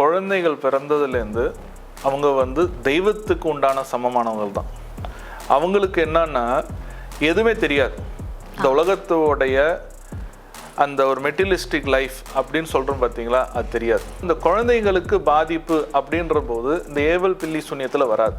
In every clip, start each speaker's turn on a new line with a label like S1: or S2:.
S1: குழந்தைகள் பிறந்ததுலேருந்து அவங்க வந்து தெய்வத்துக்கு உண்டான சமமானவர்கள் தான். அவங்களுக்கு என்னன்னா எதுவுமே தெரியாது. இந்த உலகத்தோடைய அந்த ஒரு மெட்டீரியலிஸ்டிக் லைஃப் அப்படின்னு சொல்கிறோம் பார்த்தீங்களா அது தெரியாது. இந்த குழந்தைங்களுக்கு பாதிப்பு அப்படின்ற போது இந்த ஏவல் பில்லி சூன்யத்தில் வராது.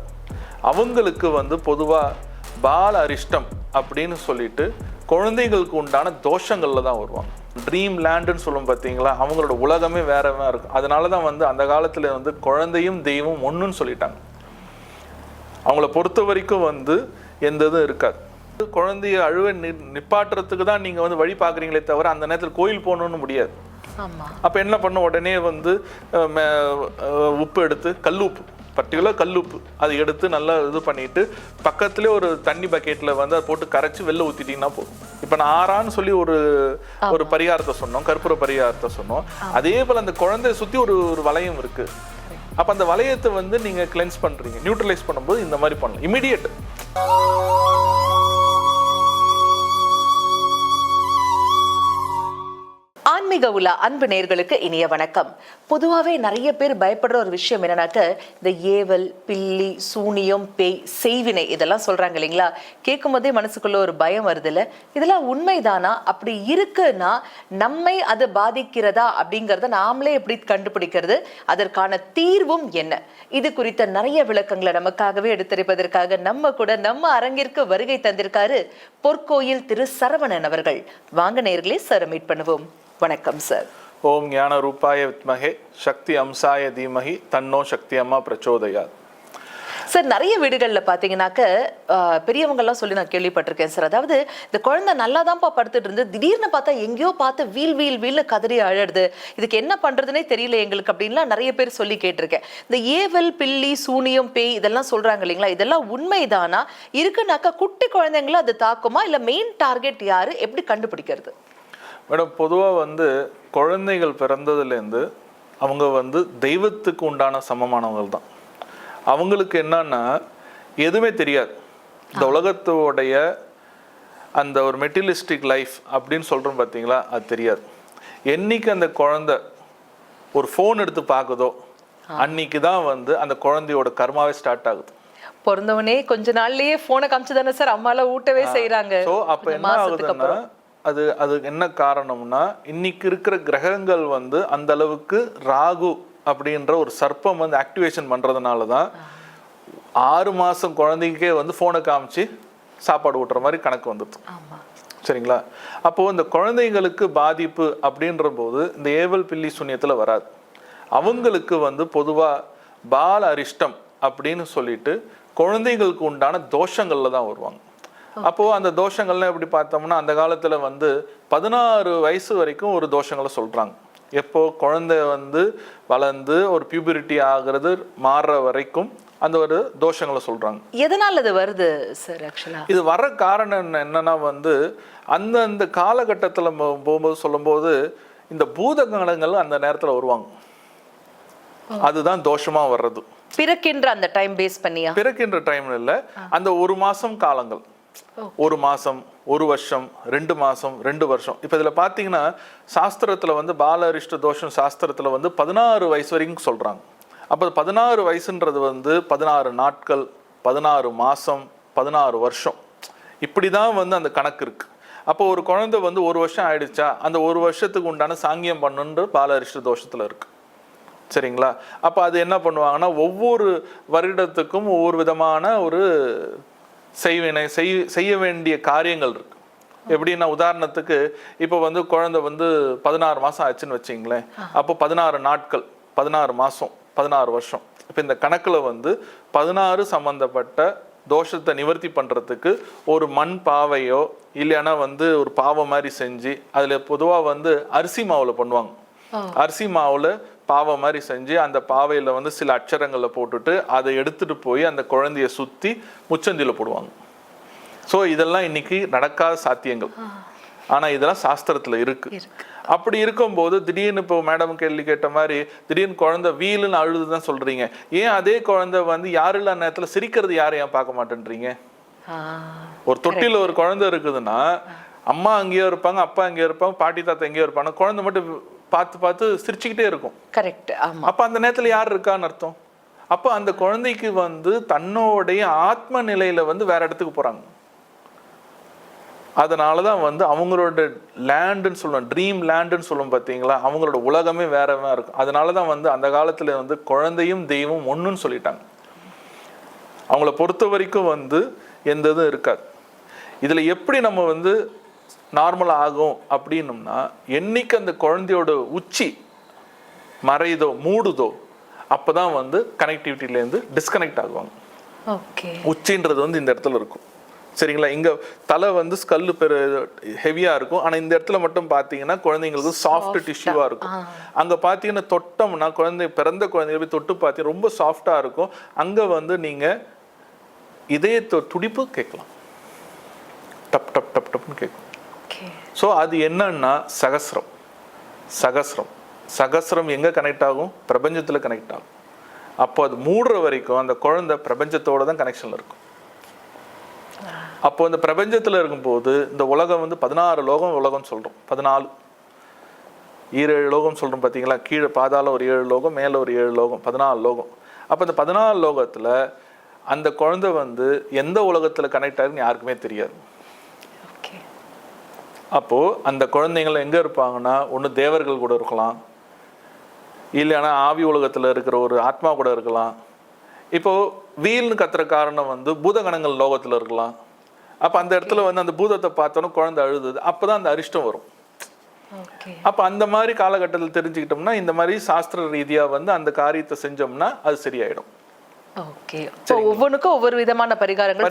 S1: அவங்களுக்கு வந்து பொதுவாக பால அரிஷ்டம் அப்படின்னு சொல்லிட்டு குழந்தைங்களுக்கு உண்டான தோஷங்களில் தான் வருவாங்க. ட்ரீம் லேண்டுன்னு சொல்லும் பார்த்தீங்களா? அவங்களோட உலகமே வேறவா இருக்கும் அதனால தான் வந்து அந்த காலத்தில் வந்து குழந்தையும் தெய்வம் ஒன்றுன்னு சொல்லிட்டாங்க. அவங்கள பொறுத்த வரைக்கும் வந்து எந்த இதுவும் இருக்காது. குழந்தைய அழுவ நி நிப்பாட்டுறதுக்கு தான் நீங்கள் வந்து வழி பார்க்குறீங்களே தவிர அந்த நேரத்தில் கோயில் போகணுன்னு முடியாது. அப்போ என்ன பண்ண உடனே வந்து உப்பு எடுத்து கல்லுப்பு பர்டிகுலர் கல்லுப்பு அதை எடுத்து நல்லா இது பண்ணிட்டு பக்கத்துலேயே ஒரு தண்ணி பக்கெட்டில் வந்து அதை போட்டு கரைச்சி வெளில ஊற்றிட்டிங்கன்னா போதும். இப்போ நான் ஆறான்னு சொல்லி ஒரு ஒரு பரிகாரத்தை சொன்னோம் கற்பூர பரிகாரத்தை சொன்னோம். அதே போல் அந்த குழந்தைய சுற்றி ஒரு ஒரு வளையம் இருக்கு. அப்போ அந்த வளையத்தை வந்து நீங்கள் கிளென்ஸ் பண்ணுறீங்க நியூட்ரலைஸ் பண்ணும்போது இந்த மாதிரி பண்ணலாம். இமிடியட்
S2: ஆன்மீக உலா அன்பு நேர்களுக்கு இனிய வணக்கம். பொதுவாகவே நிறைய பேர் பயப்படுற ஒரு விஷயம் என்னன்னாக்க இந்த ஏவல் பில்லி சூனியம் பேய் செய்வினை இதெல்லாம் சொல்றாங்க இல்லைங்களா? கேட்கும் போதே மனசுக்குள்ள ஒரு பயம் வருது இல்ல இதெல்லாம் உண்மைதானா? அப்படி இருக்குன்னா நம்மை அது பாதிக்கிறதா அப்படிங்கிறத நாமளே எப்படி கண்டுபிடிக்கிறது? அதற்கான தீர்வும் என்ன? இது குறித்த நிறைய விளக்கங்களை நமக்காகவே எடுத்துரைப்பதற்காக நம்ம கூட நம்ம அரங்கிற்கு வருகை தந்திருக்காரு பொற்கோயில் திரு சரவணன் அவர்கள். வாங்க நேர்களே சார் மீட் பண்ணுவோம். வணக்கம் சார்
S1: ஓம் ஞான ரூபாய வித்மகே சக்தி அம்சாய தீமகி தன்னோ சக்தி அம்மா பிரச்சோதயாத்.
S2: சார் நிறைய வீடுகள்ல பாத்தீங்கன்னாக்க ஆஹ், பெரியவங்கெல்லாம் சொல்லி நான் கேள்விப்பட்டிருக்கேன் சார் அதாவது இந்த குழந்தை நல்லா தான்ப்பா படுத்துட்டு இருந்து திடீர்னு பார்த்தா எங்கேயோ பார்த்து வீல் வீல் வீல்னு கதறி அழறது இதுக்கு என்ன பண்றதுனே தெரியல எங்களுக்கு அப்படின்லாம் நிறைய பேர் சொல்லி கேட்டிருக்கேன். இந்த ஏவல் பில்லி சூனியம் பேய் இதெல்லாம் சொல்றாங்க இல்லைங்களா? இதெல்லாம் உண்மைதானா? இருக்குனாக்கா குட்டி குழந்தைங்கள அது தாக்குமா? இல்ல மெயின் டார்கெட் யாரு? எப்படி கண்டுபிடிக்கிறது?
S1: மேடம் பொதுவாக வந்து குழந்தைகள் பிறந்ததுலேருந்து அவங்க வந்து தெய்வத்துக்கு உண்டான சமமானவங்கள் தான். அவங்களுக்கு என்னன்னா எதுவுமே தெரியாது. இந்த உலகத்தோடைய அந்த ஒரு மெட்டீரியலிஸ்டிக் லைஃப் அப்படின்னு சொல்கிறோம் பார்த்தீங்களா அது தெரியாது. என்னைக்கு அந்த குழந்தை ஒரு ஃபோன் எடுத்து பார்க்குதோ அன்னைக்கு தான் வந்து அந்த குழந்தையோட கர்மாவே ஸ்டார்ட் ஆகுது.
S2: பிறந்தவனே கொஞ்ச நாள்லயே போனை காமிச்சு தானே சார் அம்மால ஊட்டவே செய்யறாங்க
S1: ஸோ அப்போ என்ன ஆகுதுன்னா அது அது என்ன காரணம்னா இன்னைக்கு இருக்கிற கிரகங்கள் வந்து அந்த அளவுக்கு ராகு அப்படின்ற ஒரு சர்ப்பம் வந்து ஆக்டிவேஷன் பண்றதுனால தான் ஆறு மாசம் குழந்தைக்கே வந்து ஃபோனை காமிச்சு சாப்பாடு ஊட்டுற மாதிரி கணக்கு வந்துடுது சரிங்களா? அப்போ இந்த குழந்தைங்களுக்கு பாதிப்பு அப்படின்ற போது இந்த ஏவல் பில்லி சூன்யத்தில் வராது. அவங்களுக்கு வந்து பொதுவா பால அரிஷ்டம் அப்படின்னு சொல்லிட்டு குழந்தைங்களுக்கு உண்டான தோஷங்கள்ல தான் வருவாங்க. அப்போ அந்த தோஷங்கள்லாம் எப்படி பார்த்தோம்னா அந்த காலத்துல வந்து பதினாறு வயசு வரைக்கும் ஒரு தோஷங்களை சொல்றாங்க. எப்போ குழந்தை வந்து வளர்ந்து ஒரு பியூபரிட்டி ஆகிறது மாறுற வரைக்கும் அந்த ஒரு தோஷங்களை சொல்றாங்க.
S2: எதனால அது வருது சார் ஆக்சுவலா
S1: இது வர காரணம் என்ன- என்னன்னா வந்து அந்தந்த காலகட்டத்தில் போகும்போது சொல்லும்போது இந்த பூதகணங்கள் அந்த நேரத்தில் வருவாங்க. அதுதான் தோஷமா வர்றது.
S2: பிறக்கின்ற அந்த டைம் பேஸ் பண்ணியா?
S1: பிறக்கின்ற டைம்ல இல்ல அந்த ஒரு மாசம் காலங்கள். Oh. ஒரு மாதம் ஒரு வருஷம் ரெண்டு மாதம் ரெண்டு வருஷம். இப்போ இதில் பார்த்தீங்கன்னா சாஸ்திரத்தில் வந்து பால அரிஷ்ட தோஷம் சாஸ்திரத்தில் வந்து பதினாறு வயசு வரைக்கும் சொல்கிறாங்க அப்போ பதினாறு வயசுன்றது வந்து பதினாறு நாட்கள் பதினாறு மாதம் பதினாறு வருஷம். இப்படி தான் வந்து அந்த கணக்கு இருக்குது அப்போ ஒரு குழந்தை வந்து ஒரு வருஷம் ஆயிடுச்சா அந்த ஒரு வருஷத்துக்கு உண்டான சாங்கியம் பண்ணுன்ற பால அரிஷ்ட தோஷத்துல இருக்கு. சரிங்களா? அப்போ அது என்ன பண்ணுவாங்கன்னா ஒவ்வொரு வருடத்துக்கும் ஒவ்வொரு விதமான ஒரு செய்வினை செய் செய்ய வேண்டிய காரியங்கள் இருக்கு. எப்படின்னா உதாரணத்துக்கு இப்போ வந்து குழந்தை வந்து பதினாறு மாசம் ஆச்சுன்னு வச்சிங்களேன். அப்போ பதினாறு நாட்கள் பதினாறு மாசம் பதினாறு வருஷம். இப்போ இந்த கணக்குல வந்து பதினாறு சம்பந்தப்பட்ட தோஷத்தை நிவர்த்தி பண்றதுக்கு ஒரு மண் பாவையோ இல்லைன்னா வந்து ஒரு பாவை மாதிரி செஞ்சு அதுல பொதுவா வந்து அரிசி மாவுல பண்ணுவாங்க. அரிசி மாவுல பாவை மாதிரி செஞ்சு அந்த பாவையில வந்து சில அட்சரங்களை போட்டுட்டு அதை எடுத்துட்டு போய் அந்த குழந்தைய சுத்தி முச்சந்தில போடுவாங்க. ஸோ இதெல்லாம் இன்னைக்கு நடக்காத சாத்தியங்கள். ஆனா இதெல்லாம் சாஸ்திரத்துல இருக்கு. அப்படி இருக்கும்போது திடீர்னு இப்போ மேடம் கேள்வி கேட்ட மாதிரி திடீர்னு குழந்தை வீலுன்னு அழுது தான் சொல்றீங்க. ஏன் அதே குழந்தை வந்து யாரும் இல்லாத நேரத்துல சிரிக்கிறது யாரும் ஏன் பார்க்க மாட்டேன்றீங்க? ஒரு தொட்டில ஒரு குழந்தை இருக்குதுன்னா அம்மா அங்கேயோ இருப்பாங்க அப்பா அங்கேயோ இருப்பாங்க பாட்டி தாத்தா எங்கேயோ இருப்பாங்க குழந்தை மட்டும் பார்த்து பார்த்து சிரிச்சுக்கிட்டே இருக்கும்.
S2: கரெக்ட் ஆமா.
S1: அப்ப அந்த நேரத்துல யார் இருக்கான்னு அர்த்தம்? அப்ப அந்த குழந்தைக்கு வந்து தன்னோடைய ஆத்ம நிலையில வந்து வேற இடத்துக்கு போறாங்க. அதனால தான் வந்து அவங்களோட லேண்டுன்னு சொல்லுவோம் ட்ரீம் லேண்டுன்னு சொல்லுவோம் பார்த்தீங்களா அவங்களோட உலகமே வேறவா இருக்கும். அதனால தான் வந்து அந்த காலத்துல வந்து குழந்தையும் தெய்வம் ஒன்றுன்னு சொல்லிட்டாங்க. அவங்கள பொறுத்த வரைக்கும் வந்து எந்த இதுவும் இருக்காது. இதில் எப்படி நம்ம வந்து நார்மல் ஆகும் அப்படின்னம்னா என்னைக்கு அந்த குழந்தையோட உச்சி மறையுதோ மூடுதோ அப்போ தான் வந்து கனெக்டிவிட்டிலேருந்து டிஸ்கனெக்ட் ஆகுவாங்க. உச்சின்றது வந்து இந்த இடத்துல இருக்கும். சரிங்களா? இங்க தலை வந்து ஸ்கல்லு பெரு ஹெவியா இருக்கும். ஆனா இந்த இடத்துல மட்டும் பாத்தீங்கன்னா குழந்தைங்களுக்கு சாஃப்ட் டிஷ்யூவா இருக்கும். அங்க பாத்தீங்கன்னா தொட்டோம்னா குழந்தை பிறந்த குழந்தைங்க போய் தொட்டு பார்த்தீங்க ரொம்ப சாஃப்டா இருக்கும். அங்க வந்து நீங்க இதய துடிப்பு கேட்கலாம். டப் டப் டப் டப்னு கேட்கும். ஸோ அது என்னன்னா சகஸ்ரம் சகஸ்ரம் சகசிரம் எங்கே கனெக்ட் ஆகும்? பிரபஞ்சத்தில் கனெக்ட் ஆகும். அப்போ அது மூடுற வரைக்கும் அந்த குழந்தை பிரபஞ்சத்தோட தான் கனெக்ஷனில் இருக்கும். அப்போ இந்த பிரபஞ்சத்தில் இருக்கும்போது இந்த உலகம் வந்து பதினாறு லோகம் உலகம் சொல்கிறோம் பதினாலு. ஈரேழு லோகம் சொல்கிறோம் பார்த்தீங்களா கீழே பாதாள ஒரு ஏழு லோகம் மேலே ஒரு ஏழு லோகம் பதினாலு லோகம். அப்போ இந்த பதினாலு லோகத்தில் அந்த குழந்தை வந்து எந்த உலகத்தில் கனெக்ட் ஆகுதுன்னு யாருக்குமே தெரியாது. அப்போ அந்த குழந்தைங்கள் எங்க இருப்பாங்கன்னா ஒண்ணு தேவர்கள் கூட இருக்கலாம். இல்லைன்னா ஆவி உலகத்துல இருக்கிற ஒரு ஆத்மா கூட இருக்கலாம். இப்போ வீல்னு கத்துற காரணம் வந்து பூதகணங்கள் லோகத்துல இருக்கலாம். அப்ப அந்த இடத்துல வந்து அந்த பூதத்தை பார்த்தோன்னே குழந்தை அழுதுது அப்பதான் அந்த அரிஷ்டம் வரும். அப்ப அந்த மாதிரி காலகட்டத்தில் தெரிஞ்சுக்கிட்டோம்னா இந்த மாதிரி சாஸ்திர ரீதியா வந்து அந்த காரியத்தை செஞ்சோம்னா அது சரியாயிடும்.
S2: ஓகே. ஒவ்வொன்றுக்கும் ஒவ்வொரு விதமான பரிகாரங்கள்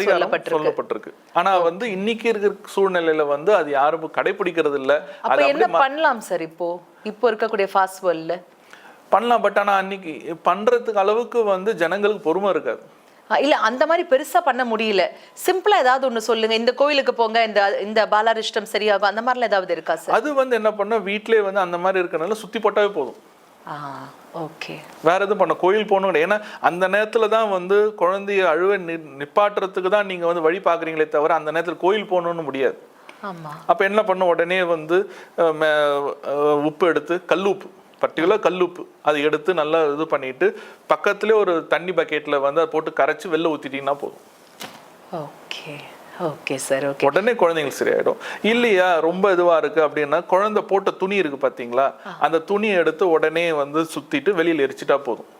S2: சொல்லப்பட்டிருக்கு.
S1: ஆனா வந்து இன்னைக்கு இருக்கிற சூழ்நிலையில வந்து அது யாரும் கடைபிடிக்கிறது இல்ல.
S2: அப்ப என்ன பண்ணலாம் சார் இப்போ? இப்போ இருக்கக்கூடிய ஃபாஸ்ட் வேர்ல்ட்ல
S1: பண்ணலாம் பட் ஆனா அன்னைக்கு பண்றதுக்கு அளவுக்கு வந்து ஜனங்களுக்கு பொறுமை இருக்காது.
S2: இல்ல அந்த மாதிரி பெருசா பண்ண முடியல. சிம்பிளா ஏதாவது ஒண்ணு சொல்லுங்க. இந்த கோயிலுக்கு போங்க இந்த இந்த பாலாரிஷ்டம் சரியாகும் அந்த மாதிரிலாம் ஏதாவது இருக்கா சார்
S1: அது வந்து என்ன பண்ண வீட்டிலே வந்து அந்த மாதிரி இருக்கனால சுத்தி போட்டாவே போதும்.
S2: ஆ. ஓகே
S1: வேற எதுவும் பண்ண கோயில் போகணும் கிடையாது. ஏன்னா அந்த நேரத்துல தான் வந்து குழந்தைய அழுவ நி நிப்பாட்டுறதுக்கு தான் நீங்க வந்து வழி பாக்குறீங்களே தவிர அந்த நேரத்துல கோயில் போகணும்னு முடியாது. அப்ப என்ன பண்ண உடனே வந்து உப்பு எடுத்து கல்லுப்பு பர்டிகுலர் கல்லுப்பு அதை எடுத்து நல்லா இது பண்ணிட்டு பக்கத்துலேயே ஒரு தண்ணி பக்கெட்ல வந்து அதை போட்டு கரைச்சு வெளில ஊத்திட்டீங்கன்னா போதும்.
S2: ஓகே ஓகே சார் ஓகே
S1: உடனே குழந்தைங்களுக்கு சரியாயிடும். இல்லையா ரொம்ப இதுவா இருக்கு அப்படின்னா குழந்தை போட்ட துணி இருக்கு பாத்தீங்களா? அந்த துணியை எடுத்து உடனே வந்து சுத்திட்டு வெளியில எரிச்சிட்டா போதும்.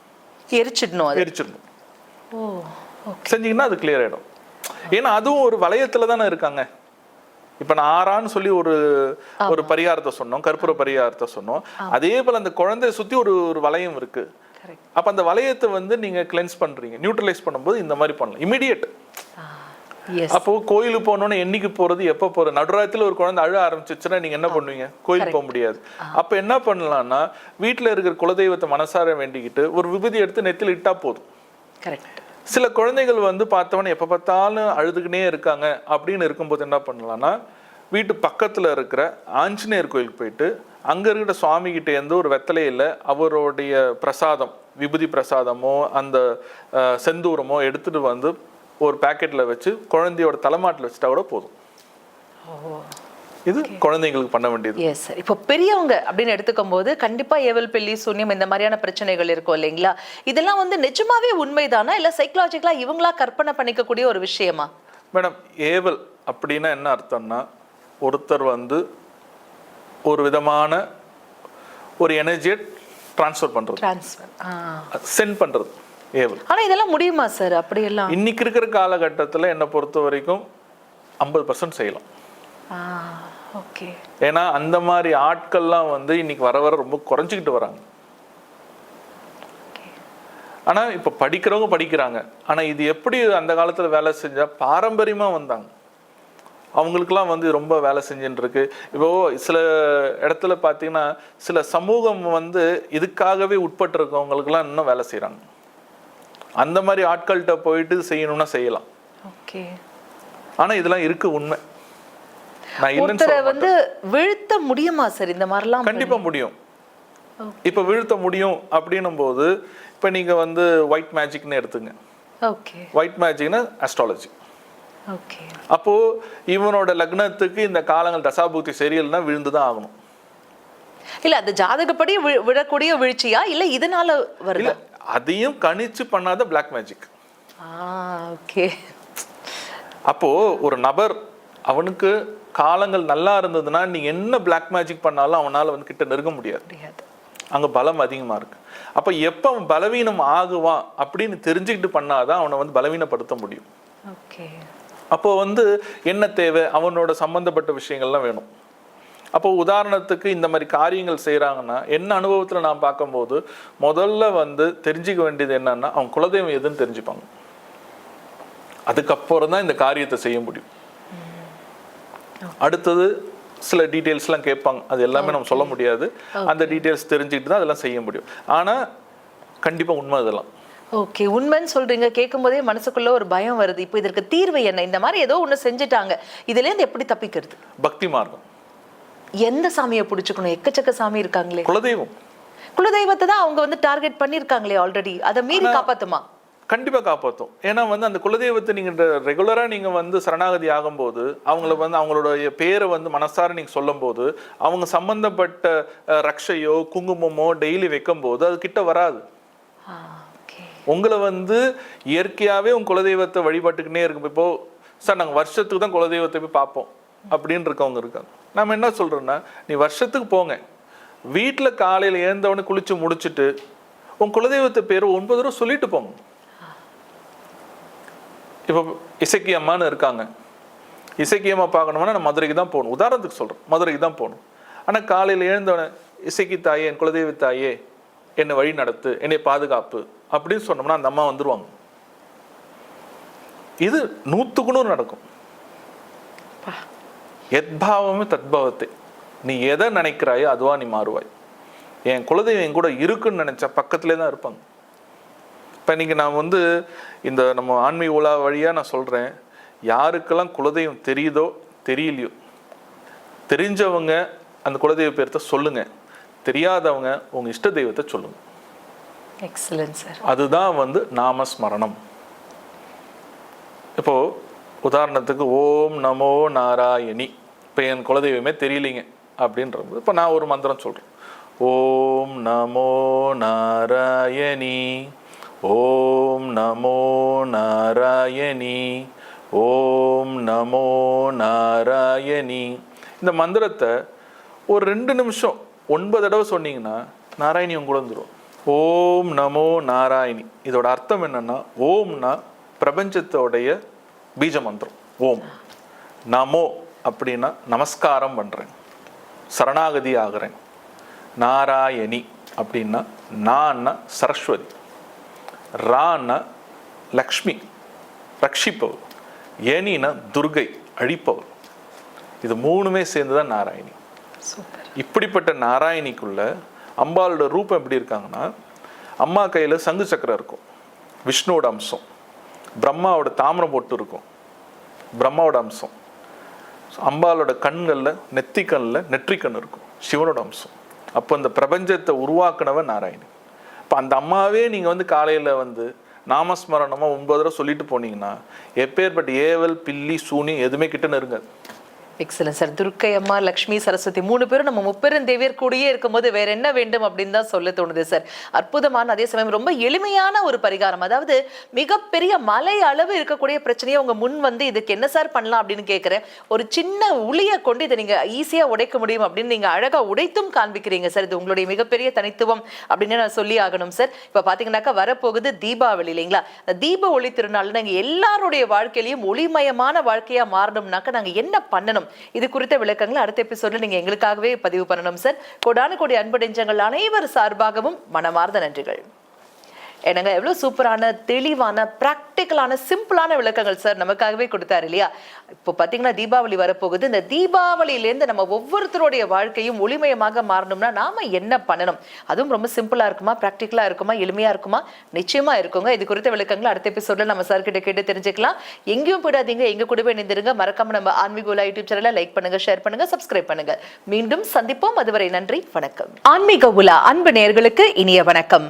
S2: எரிச்சிடணும் அது?
S1: எரிச்சிடணும்.
S2: ஓ
S1: செஞ்சீங்கன்னா அது கிளியர் ஆயிடும். ஏன்னா அதுவும் ஒரு வளையத்துல தானே இருக்காங்க. இப்ப நான் ஆறான்னு சொல்லி ஒரு ஒரு பரிகாரத்தை சொன்னோம் கற்பூர பரிகாரத்தை சொன்னோம். அதே போல அந்த குழந்தைய சுத்தி ஒரு ஒரு வளையம் இருக்கு. அப்ப அந்த வளையத்தை வந்து நீங்க கிளென்ஸ் பண்றீங்க. நியூட்ரலைஸ் பண்ணும்போது இந்த மாதிரி பண்ணலாம். இமிடியேட் அப்போ கோயிலுக்கு போகணும்னு என்னைக்கு போறது எப்போ போறது? நடுராத்திரில ஒரு குழந்தை அழ ஆரம்பிச்சிச்சுன்னா நீங்க என்ன பண்ணுவீங்க? கோயில் போக முடியாது. அப்ப என்ன பண்ணலாம்னா வீட்ல இருக்கிற குலதெய்வத்தை மனசார வேண்டிக்கிட்டு ஒரு விபூதி எடுத்து நெத்தில இட்டா போதும். சில குழந்தைகள் வந்து பார்த்தவன எப்ப பார்த்தாலும் அழுதுகினே இருக்காங்க அப்படின்னு இருக்கும்போது என்ன பண்ணலாம்னா வீட்டு பக்கத்துல இருக்கிற ஆஞ்சநேயர் கோயிலுக்கு போயிட்டு அங்க இருக்கிற சுவாமி கிட்ட இருந்து ஒரு வெத்தலையில அவருடைய பிரசாதம் விபூதி பிரசாதமோ அந்த செந்தூரமோ எடுத்துட்டு வந்து ஒரு பாக்கெட்ல வச்சு குழந்தையோட தலைமாட்டில் வச்சுட்டா கூட போதும். இது குழந்தைங்களுக்கு பண்ண வேண்டியது.
S2: எஸ் சார் இப்போ பெரியவங்க அப்படின்னு எடுத்துக்கும் போது கண்டிப்பா ஏவல் பெல்லி சூன்யம் இந்த மாதிரியான பிரச்சனைகள் இருக்கும் இல்லைங்களா? இதெல்லாம் வந்து நிஜமாவே உண்மைதானா? இல்ல சைக்கலாஜிக்கலா இவங்களா கற்பனை பண்ணிக்கக்கூடிய ஒரு விஷயமா?
S1: மேடம் ஏவல் அப்படின்னா என்ன அர்த்தம்னா ஒருத்தர் வந்து ஒரு விதமான ஒரு எனர்ஜியை ட்ரான்ஸ்ஃபர்
S2: டிரான்ஸ்ஃபர்
S1: சென்ட் பண்றது. ஏவல்.
S2: ஆனா இதெல்லாம் முடியுமா சார் அப்படியெல்லாம்.
S1: இன்னைக்கு இருக்கிற காலகட்டத்துல என்னை பொறுத்த வரைக்கும் ஐம்பது பர்சன்ட் செய்யலாம்.
S2: ஓகே.
S1: ஏன்னா அந்த மாதிரி ஆட்கள்லாம் வந்து இன்னைக்கு வர வர ரொம்ப குறைஞ்சிக்கிட்டு வராங்க. ஆனா இப்ப படிக்கிறவங்க படிக்கிறாங்க. ஆனா இது எப்படி அந்த காலத்துல வேலை செஞ்சா பாரம்பரியமா வந்தாங்க. அவங்களுக்குலாம் வந்து ரொம்ப வேலை செஞ்சுட்டு இருக்கு இப்போ சில இடத்துல பார்த்தீங்கன்னா சில சமூகம் வந்து இதுக்காகவே உட்பட்டு இருக்கவங்களுக்குலாம் இன்னும் வேலை செய்றாங்க. அந்த மாதிரி ஆட்கள்கிட்ட போயிட்டு செய்யணும்னா செய்யலாம்.
S2: ஓகே.
S1: ஆனா இதெல்லாம் இருக்கு உண்மை.
S2: ஒருத்தரை வந்து வீழ்த்த முடியுமா சார் இந்த மாதிரிலாம்
S1: கண்டிப்பா முடியும். இப்ப வீழ்த்த முடியும் அப்படின்னும் போது இப்ப நீங்க வந்து ஒயிட் மேஜிக்னு எடுத்துங்க. ஒயிட் மேஜிக்னா அஸ்ட்ராலஜி
S2: ஓகே.
S1: அப்போ இவனோட லக்னத்துக்கு இந்த காலங்கள் தசாபுக்தி சரியில்லைன்னா விழுந்து தான் ஆகணும்.
S2: இல்ல அந்த ஜாதகப்படி விழக்கூடிய வீழ்ச்சியா? இல்ல இதனால வருதா?
S1: அதையும் கணிச்சு பண்ணாத பிளாக் மேஜிக்
S2: ஓகே
S1: அப்போ ஒரு நபர் அவனுக்கு காலங்கள் நல்லா இருந்ததுன்னா நீ என்ன பிளாக் மேஜிக் பண்ணாலும் அவனால வந்து கிட்ட நெருங்க முடியாது. அங்க பலம் அதிகமா இருக்கு. அப்ப எப்ப அவன் பலவீனம் ஆகுவான் அப்படின்னு தெரிஞ்சுக்கிட்டு பண்ணாதான் அவனை வந்து பலவீனப்படுத்த முடியும். அப்போ வந்து என்ன தேவை? அவனோட சம்பந்தப்பட்ட விஷயங்கள்லாம் வேணும். அப்போ உதாரணத்துக்கு இந்த மாதிரி காரியங்கள் செய்றாங்கன்னா என்ன அனுபவத்துல நான் பார்க்கும்போது முதல்ல வந்து தெரிஞ்சுக்க வேண்டியது என்னன்னா அவன் குலதெய்வம் எதுன்னு தெரிஞ்சுப்பாங்க. அதுக்கப்புறம் தான் இந்த காரியத்தை செய்ய முடியும். அடுத்தது சில டீட்டெயில்ஸ்லாம் கேட்பாங்க. அது எல்லாமே நம்ம சொல்ல முடியாது. அந்த டீட்டெயில்ஸ் தெரிஞ்சுக்கிட்டு தான் அதெல்லாம் செய்ய முடியும். ஆனா கண்டிப்பா உண்மை இதெல்லாம்
S2: ஓகே உண்மைன்னு சொல்றீங்க கேட்கும் போதே மனசுக்குள்ள ஒரு பயம் வருது. இப்போ இதற்கு தீர்வு என்ன? இந்த மாதிரி ஏதோ ஒண்ணு செஞ்சுட்டாங்க. இதுல இருந்து எப்படி தப்பிக்கிறது?
S1: பக்தி மார்க்கம்.
S2: எந்த சாமியை பிடிச்சுக்கணும்? எக்கச்சக்க சாமி இருக்காங்களே.
S1: குலதெய்வம்.
S2: குலதெய்வத்தை தான் அவங்க வந்து டார்கெட் பண்ணிருக்காங்களே ஆல்ரெடி அதை மீறி காப்பாத்துமா?
S1: கண்டிப்பா காப்பாத்தும். ஏன்னா வந்து அந்த குலதெய்வத்தை நீங்க ரெகுலரா நீங்க வந்து சரணாகதி ஆகும்போது அவங்கள வந்து அவங்களுடைய பேரை வந்து மனசார நீங்க சொல்லும்போது அவங்க சம்பந்தப்பட்ட அஹ், ரக்ஷையோ குங்குமமோ டெய்லி வைக்கும்போது அது கிட்ட வராது. உங்களை வந்து இயற்கையாவே உங்க குலதெய்வத்தை வழிபட்டுக்கிட்டே இருக்கும் இப்போ சார் நாங்க வருஷத்துக்கு தான் குலதெய்வத்தை போய் பார்ப்போம். அப்படின்னு இருக்கவங்க இருக்காங்க. நம்ம என்ன சொல்கிறோன்னா நீ வருஷத்துக்கு போங்க. வீட்டில் காலையில் ஏந்தவனு குளித்து முடிச்சிட்டு உன் குலதெய்வத்தை பேர் ஒன்பது தடவை சொல்லிட்டு போங்க. இப்போ இசைக்கி அம்மான்னு இருக்காங்க. இசக்கி அம்மா பார்க்கணும்னா நான் மதுரைக்கு தான் போகணும். உதாரணத்துக்கு சொல்கிறேன் மதுரைக்கு தான் போகணும். ஆனால் காலையில் எழுந்தவன இசைக்கு தாயே என் குலதெய்வ தாயே என்னை வழி நடத்து என்னை பாதுகாப்பு அப்படின்னு சொன்னோம்னா அந்த அம்மா வந்துடுவாங்க இது நூற்றுக்குன்னு நூறு நடக்கும். எத்பாவமே தத்பாவத்தை. நீ எதை நினைக்கிறாயோ அதுவா நீ மாறுவாய். என் குலதெய்வம் என் கூட இருக்குன்னு நினைச்சா பக்கத்திலே தான் இருப்பாங்க. இப்போ இன்னைக்கு நான் வந்து இந்த நம்ம ஆன்மீக உலா வழியாக நான் சொல்கிறேன் யாருக்கெல்லாம் குலதெய்வம் தெரியுதோ தெரியலையோ தெரிஞ்சவங்க அந்த குலதெய்வ பேர்த்த சொல்லுங்க. தெரியாதவங்க உங்க இஷ்ட தெய்வத்தை சொல்லுங்க.
S2: எக்ஸலன்ட் சார்
S1: அதுதான் வந்து நாமஸ்மரணம் இப்போ உதாரணத்துக்கு ஓம் நமோ நாராயணி. இப்போ என் குலதெய்வமே தெரியலைங்க அப்படின்றது இப்போ நான் ஒரு மந்திரம் சொல்கிறேன் ஓம் நமோ நாராயணி. ஓம் நமோ நாராயணி. ஓம் நமோ நாராயணி. இந்த மந்திரத்தை ஒரு ரெண்டு நிமிஷம் ஒன்பது தடவை சொன்னீங்கன்னா நாராயணி உங்க கூட வந்துடும் ஓம் நமோ நாராயணி. இதோட அர்த்தம் என்னன்னா ஓம்னா பிரபஞ்சத்தோடைய பீஜ மந்திரம். ஓம். நமோ அப்படின்னா நமஸ்காரம் பண்றேன். சரணாகதி ஆகிறேன். நாராயணி அப்படின்னா நான்னா சரஸ்வதி. ரான்னா லக்ஷ்மி ரட்சிப்பவர் ஏனின்னா துர்கை அழிப்பவர். இது மூணுமே சேர்ந்து தான் நாராயணி இப்படிப்பட்ட நாராயணிக்குள்ள அம்பாளோட ரூபம் எப்படி இருக்காங்கன்னா அம்மா கையில சங்கு சக்கரம் இருக்கும். விஷ்ணுவோட அம்சம். பிரம்மாவோட தாமிரம் பொட்டு இருக்கும். பிரம்மாவோட அம்சம். அம்பாளோட கண்களில் நெத்தி கண்ணில் நெற்றிக்கண் இருக்கும். சிவனோட அம்சம். அப்போ இந்த பிரபஞ்சத்தை உருவாக்குனவன் நாராயணி இப்போ அந்த அம்மாவே நீங்கள் வந்து காலையில் வந்து நாமஸ்மரணமாக ஒன்பது தடவை சொல்லிட்டு போனீங்கன்னா எப்பேற்பட்ட ஏவல் பில்லி சூனி எதுவுமே கிட்ட நெருங்காது.
S2: எக்ஸலன் சார் துர்க்கை அம்மா லக்ஷ்மி சரஸ்வதி மூணு பேரும் நம்ம முப்பெரும் தேவியர் கூடயே இருக்கும்போது வேற என்ன வேண்டும் அப்படின்னு தான் சொல்ல தோணுது சார் அற்புதமான அதே சமயம் ரொம்ப எளிமையான ஒரு பரிகாரம். அதாவது மிகப்பெரிய மலை அளவு இருக்கக்கூடிய பிரச்சனையை உங்க முன் வந்து இதுக்கு என்ன சார் பண்ணலாம் அப்படின்னு கேட்குறேன் ஒரு சின்ன உளியை கொண்டு இதை நீங்க ஈஸியா உடைக்க முடியும் அப்படின்னு நீங்க அழகா உடைத்தும் காண்பிக்கிறீங்க சார் இது உங்களுடைய மிகப்பெரிய தனித்துவம் அப்படின்னு நான் சொல்லி ஆகணும் சார் இப்போ பாத்தீங்கன்னாக்கா வரப்போகுது தீபாவளி இல்லைங்களா? தீப ஒளி திருநாள் நாங்கள் எல்லாருடைய வாழ்க்கையிலையும் ஒளிமயமான வாழ்க்கையா மாறணும்னாக்க நாங்க என்ன பண்ணணும்? இது குறித்த விளக்கங்களை அடுத்த எபிசோட்ல நீங்க எங்களுக்காகவே பதிவு பண்ணணும் சார் கோடானு கோடி அன்பு நெஞ்சங்கள் அனைவர் சார்பாகவும் மனமார்ந்த நன்றிகள். என்னங்க எவ்வளோ சூப்பரான தெளிவான ப்ராக்டிக்கலான சிம்பிளான விளக்கங்கள் சார் நமக்காகவே கொடுத்தாரு இல்லையா? இப்போ பார்த்தீங்கன்னா தீபாவளி வரப்போகுது. இந்த தீபாவளியிலேருந்து நம்ம ஒவ்வொருத்தருடைய வாழ்க்கையும் ஒளிமயமாக மாறணும்னா நாம என்ன பண்ணணும்? அதுவும் ரொம்ப சிம்பிளாக இருக்குமா? ப்ராக்டிக்கலாக இருக்குமா? எளிமையாக இருக்குமா? நிச்சயமா இருக்குங்க. இது குறித்த விளக்கங்களை அடுத்த எபிசோடில் நம்ம சார் கிட்ட கேட்டு தெரிஞ்சுக்கலாம். எங்கேயும் போயிடாதீங்க. எங்க கூடவே இணைந்திருங்க. மறக்காம நம்ம ஆன்மீகோலா யூடியூப் சேனலை லைக் பண்ணுங்க ஷேர் பண்ணுங்க சப்ஸ்கிரைப் பண்ணுங்க. மீண்டும் சந்திப்போம். அதுவரை நன்றி. வணக்கம். ஆன்மீக உலா அன்பு நேயர்களுக்கு இனிய வணக்கம்.